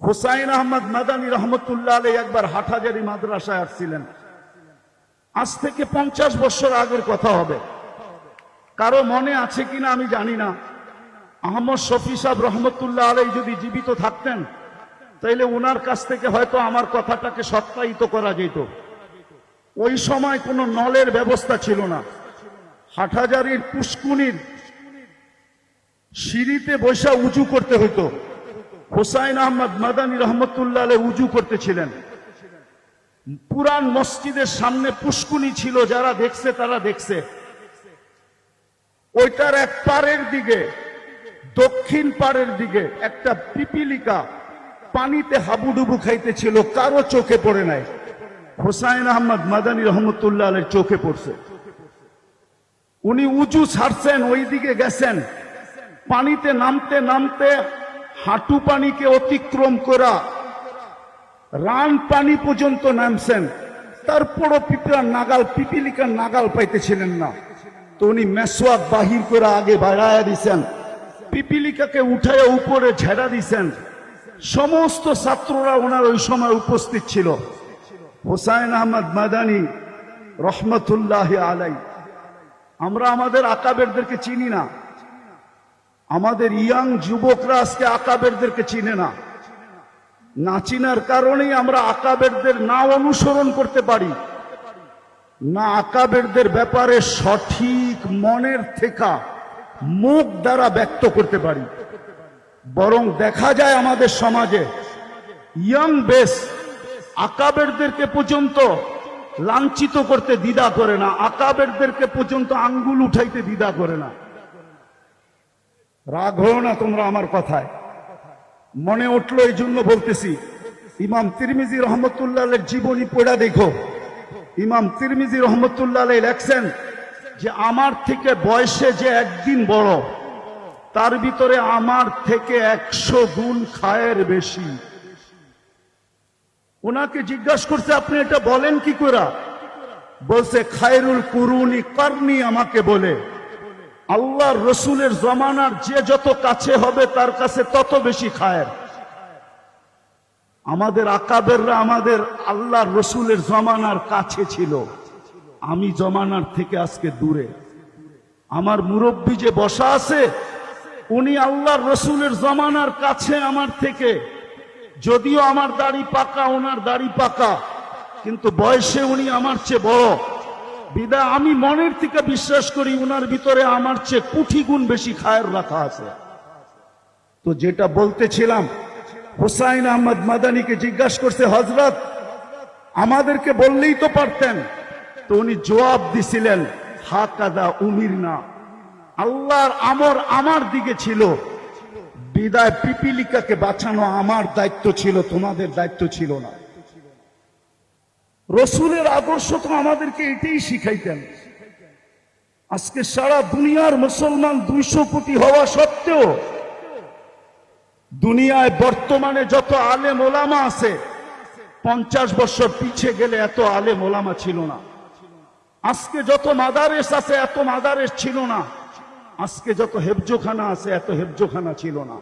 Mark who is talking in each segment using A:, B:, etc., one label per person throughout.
A: হুসাইন আহমদ মাদানী রহমতুল্লাহ আলী একবার হাটহাজারি মাদ্রাসায় আসছিলেন। আজ থেকে পঞ্চাশ বছর আগের কথা হবে। কারও মনে আছে কিনা আমি জানি না। আহমদ শফি সাহেব রহমতুল্লাহ আলাই যদি জীবিত থাকতেন, তাইলে ওনার কাছ থেকে হয়তো আমার কথাটাকে সত্যায়িত করা যেত। ওই সময় কোনো নলের ব্যবস্থা ছিল না। হাটহাজারির পুষ্কুনির সিঁড়িতে বৈশা উঁচু করতে হইতো। হোসাইন আহমদ মাদানী রহমতুল্লাহ উজু করতেছিলেন। পুরান মসজিদের সামনে পুষ্কুনি ছিল, যারা দেখছে তারা দেখছে। ওইটার এক পারের দিকে, দক্ষিণ পাড়ের দিকে একটা পিপিলিকা পানিতে হাবুডুবু খাইতেছিল, কারও চোখে পড়ে নাই। হোসাইন আহমদ মাদানী রহমতুল্লাহ আলের চোখে পড়ছে। উনি উঁচু ছাড়ছেন ওই দিকে গেছেন। পানিতে নামতে নামতে হাঁটু পানিকে অতিক্রম করা, রান পানি পর্যন্ত নামছেন। তারপরও পিঁপড়ার নাগাল, পিপিলিকার নাগাল পাইতেছিলেন না। তো উনি মেসোয়াক বাহির করে আগে বাড়াইয়া দিছেন। পিপিলিকাকে উঠাইয়া উপরে ঝেড়া দিছেন। সমস্ত ছাত্ররা ওনার ওই সময় উপস্থিত ছিল। হোসাইন আহমদ মাদানী রহমতুল্লাহ আলাই আমরা আমাদের আকাবেরদেরকে চিনি না। আমাদের ইয়াং যুবকরা আজকে আকাবেরদেরকে চিনে না। না চিনার কারণেই আমরা আকাবেরদের না অনুসরণ করতে পারি। না আকাবেরদের ব্যাপারে সঠিক মনের থেকা মুখ দ্বারা ব্যক্ত করতে পারি। বরং দেখা যায় আমাদের সমাজে, ইয়াং বেস আকাবেরদেরকে পর্যন্ত লাঞ্ছিত করতে দ্বিধা করে না, আকাবেরদেরকে পর্যন্ত আঙ্গুল উঠাইতে দ্বিধা করে না। হও না তোমরা আমার কথায়। মনে উঠল এই জন্য বলতেছি, ইমাম তিরমিজি রহমতুল্লাহ জীবনী পড়া দেখো। ইমাম তিরমিজি রহমতুল্লাহ লেখছেন যে, আমার থেকে বয়সে যে একদিন বড়, তার ভিতরে আমার থেকে একশো গুণ খায়ের বেশি। ওনাকে জিজ্ঞাসা করছে, আপনি এটা বলেন কি করে বলছে, খায়রুল কুরুনি করনি আমাকে বলে। আল্লাহর রসুলের জমানার যে যত কাছে হবে তার কাছে তত বেশি খায়ের। আমাদের আকাবেররা আমাদের আল্লাহর রসুলের জমানার কাছে ছিল। আমি জমানার থেকে আজকে দূরে। আমার মুরব্বী যে বসা আছে, উনি আল্লাহর রসুলের জমানার কাছে আমার থেকে। যদিও আমার দাড়ি পাকা, ওনার দাড়ি পাকা, কিন্তু বয়সে উনি আমার চেয়ে বড়। বিদায় আমি মনের থেকে বিশ্বাস করি উনার ভিতরে আমার চেয়ে কুঠি গুণ বেশি খায়ের রাখা আছে। তো যেটা বলতেছিলাম, হুসাইন আহমদ মাদানিকে জিজ্ঞাসা করছে হজরত আমাদেরকে বললেই তো পারতেন। তো উনি জবাব দিছিলেন হা কাদা উমির না আল্লাহর আমর আমার দিকে ছিল। বিদায় পিপিলিকাকে বাঁচানো আমার দায়িত্ব ছিল, তোমাদের দায়িত্ব ছিল না। রসুলের আদর্শ তো আমাদেরকে এটাই শিখাইতেন। আজকে সারা দুনিয়ার মুসলমান দুইশো কোটি হওয়া সত্ত্বেও দুনিয়ায় বর্তমানে যত আলেম ওলামা আছে, পঞ্চাশ বছর পিছে গেলে এত আলেম ওলামা ছিল না। আজকে যত মাদারেস আছে, এত মাদারেস ছিল না। আজকে যত হেফজোখানা আছে, এত হেফজোখানা ছিল না।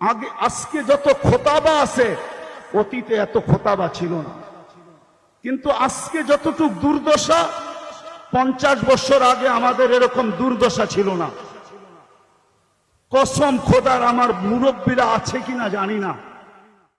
A: আগে আজকে যত খোতাবা আছে, অতীতে এত খোতাবা ছিল না। কিন্তু আজকে যতটুক দুর্দশা, পঞ্চাশ বছর আগে আমাদের এরকম দুর্দশা ছিল না। কসম খোদার আমার মুরব্বীরা আছে কিনা জানি না।